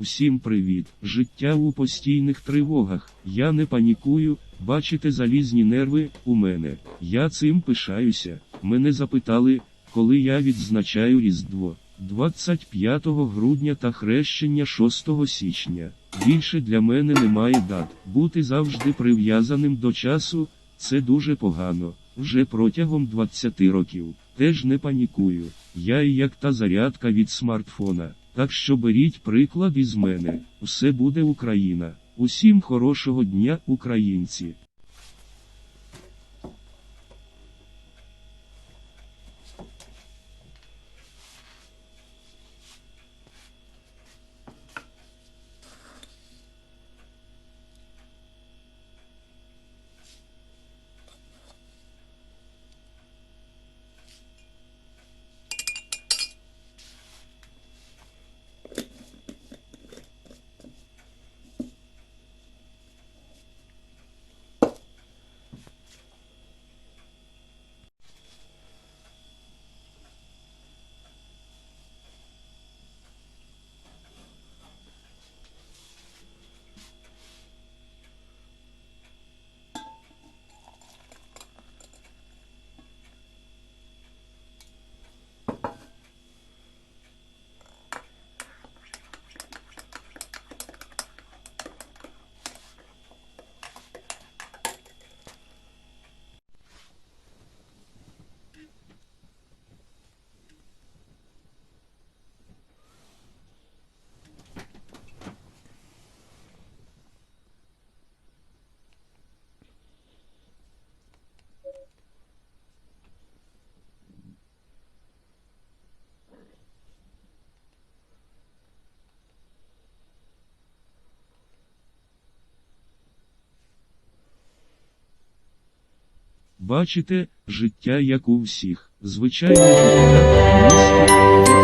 Усім привіт. Життя у постійних тривогах. Я не панікую, бачите залізні нерви у мене. Я цим пишаюся. Мене запитали, коли я відзначаю Різдво. 25 грудня та хрещення 6 січня. Більше для мене немає дат. Бути завжди прив'язаним до часу це дуже погано. Вже протягом 20 років. Теж не панікую. Я і як та зарядка від смартфона. Так що беріть приклад із мене. Все буде Україна. Усім хорошого дня, українці. Бачите, життя як у всіх. Звичайне життя,